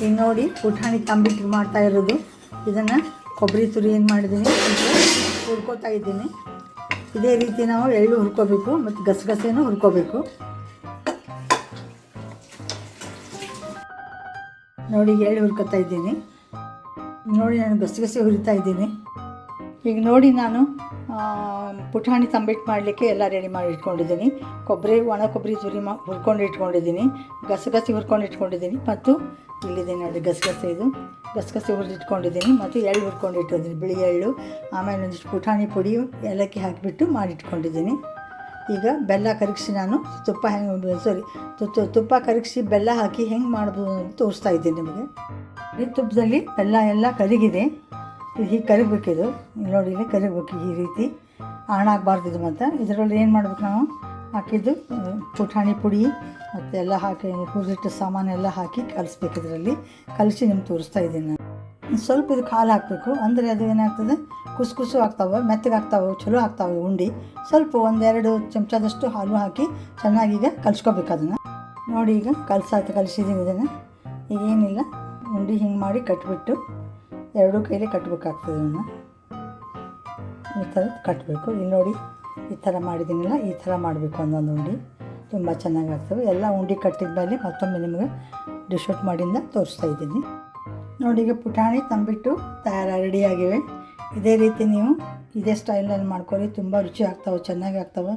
ಈಗ ನೋಡಿ ಪುಟಾಣಿ ತಂಬಿಟ್ಟು ಮಾಡ್ತಾ ಇರೋದು. ಇದನ್ನು ಕೊಬ್ಬರಿ ತುರಿ ಏನು ಮಾಡಿದ್ದೀನಿ ಹುರ್ಕೋತಾ ಇದ್ದೀನಿ. ಇದೇ ರೀತಿ ನಾವು ಎಳ್ಳು ಹುರ್ಕೋಬೇಕು ಮತ್ತು ಗಸಗಸೆನೂ ಹುರ್ಕೋಬೇಕು. ನೋಡಿ ಎಳ್ಳು ಹುರ್ಕೋತಾ ಇದ್ದೀನಿ. ನೋಡಿ ನಾನು ಗಸಗಸೆ ಹುರಿತಾ ಇದ್ದೀನಿ. ಈಗ ನೋಡಿ ನಾನು ಪುಟಾಣಿ ತಂಬಿಟ್ಟು ಮಾಡಲಿಕ್ಕೆ ಎಲ್ಲ ರೆಡಿ ಮಾಡಿ ಇಟ್ಕೊಂಡಿದ್ದೀನಿ. ಕೊಬ್ಬರಿ, ಒಣ ಕೊಬ್ಬರಿ ತುರಿ ಮಾ, ಹುರ್ಕೊಂಡು ಇಟ್ಕೊಂಡಿದ್ದೀನಿ. ಗಸಗಸೆ ಹುರ್ಕೊಂಡು ಇಟ್ಕೊಂಡಿದ್ದೀನಿ. ಮತ್ತು ಇಲ್ಲಿದೆ ನೋಡಿ ಗಸಗಸೆ ಇದು. ಗಸಗಸೆ ಹುರಿದಿಟ್ಕೊಂಡಿದ್ದೀನಿ. ಮತ್ತು ಎಳ್ಳು ಹುರ್ಕೊಂಡು ಇಟ್ಟಿದ್ದೀನಿ, ಬಿಳಿ ಎಳ್ಳು. ಆಮೇಲೆ ಒಂದಿಷ್ಟು ಪುಟಾಣಿ ಪುಡಿ, ಏಲಕ್ಕಿ ಹಾಕಿಬಿಟ್ಟು ಮಾಡಿಟ್ಕೊಂಡಿದ್ದೀನಿ ಈಗ ಬೆಲ್ಲ ಕರಗಿಸಿ ನಾನು ತುಪ್ಪ ಹೆಂಗೆ ಸಾರಿ ತುಪ್ಪ ಕರಗಿಸಿ ಬೆಲ್ಲ ಹಾಕಿ ಹೆಂಗೆ ಮಾಡ್ಬೋದು ಅಂತ ತೋರಿಸ್ತಾ ಇದ್ದೀನಿ ನಿಮಗೆ. ಈ ತುಪ್ಪದಲ್ಲಿ ಬೆಲ್ಲ ಎಲ್ಲ ಕರಗಿದೆ. ಹೀಗೆ ಕರಿಬೇಕಿದು ನೋಡಿ, ಇಲ್ಲಿ ಕರಿಬೇಕು ಈ ರೀತಿ. ಹಾಳಾಗಬಾರ್ದು ಇದು ಮತ್ತು ಇದರಲ್ಲಿ ಏನು ಮಾಡ್ಬೇಕು ನಾವು? ಹಾಕಿದ್ದು ಪುಟಾಣಿ ಪುಡಿ ಮತ್ತು ಎಲ್ಲ ಹಾಕಿ ಕುದಿಟ್ಟು ಸಾಮಾನೆಲ್ಲ ಹಾಕಿ ಕಲಿಸ್ಬೇಕು ಇದರಲ್ಲಿ. ಕಲಸಿ ನಿಮ್ಗೆ ತೋರಿಸ್ತಾ ಇದ್ದೀನಿ ನಾನು. ಸ್ವಲ್ಪ ಇದಕ್ಕೆ ಹಾಲು ಹಾಕಬೇಕು. ಅಂದರೆ ಅದು ಏನಾಗ್ತದೆ? ಕುಸು ಕುಸು ಆಗ್ತಾವೆ ಚಲೋ ಆಗ್ತಾವೆ ಉಂಡಿ. ಸ್ವಲ್ಪ ಒಂದೆರಡು ಚಮಚದಷ್ಟು ಹಾಲು ಹಾಕಿ ಚೆನ್ನಾಗಿ ಈಗ ಕಲಿಸ್ಕೋಬೇಕು ಅದನ್ನು. ನೋಡಿ ಈಗ ಕಲ್ಸಾಯ್ತು ಕಲಿಸಿದ್ದೀನಿ ಇದನ್ನು. ಈಗ ಏನಿಲ್ಲ, ಉಂಡೆ ಹಿಂಗೆ ಮಾಡಿ ಕಟ್ಬಿಟ್ಟು ಎರಡೂ ಕೈಲಿ ಕಟ್ಟಬೇಕಾಗ್ತದೆ ಅದನ್ನು. ಈ ಥರ ಕಟ್ಟಬೇಕು ಇಲ್ಲಿ ನೋಡಿ, ಈ ಥರ ಮಾಡಿದ್ದೀನಿಲ್ಲ ಈ ಥರ ಮಾಡಬೇಕು ಒಂದೊಂದು ಉಂಡೆ. ತುಂಬ ಚೆನ್ನಾಗಾಗ್ತವೆ ಎಲ್ಲ ಉಂಡೆ ಕಟ್ಟಿದ ಮೇಲೆ ಮತ್ತೊಮ್ಮೆ ನಿಮಗೆ ಡಿಶೌಟ್ ಮಾಡಿಂದ ತೋರಿಸ್ತಾ ಇದ್ದೀನಿ. ನೋಡಿ, ಈಗ ಪುಟಾಣಿ ತಂಬಿಟ್ಟು ತಯಾರ ರೆಡಿಯಾಗಿವೆ. ಇದೇ ರೀತಿ ನೀವು ಇದೇ ಸ್ಟೈಲಲ್ಲಿ ಮಾಡ್ಕೊಳ್ಳಿ. ತುಂಬ ರುಚಿ ಆಗ್ತಾವೆ ಚೆನ್ನಾಗಿ ಆಗ್ತವೆ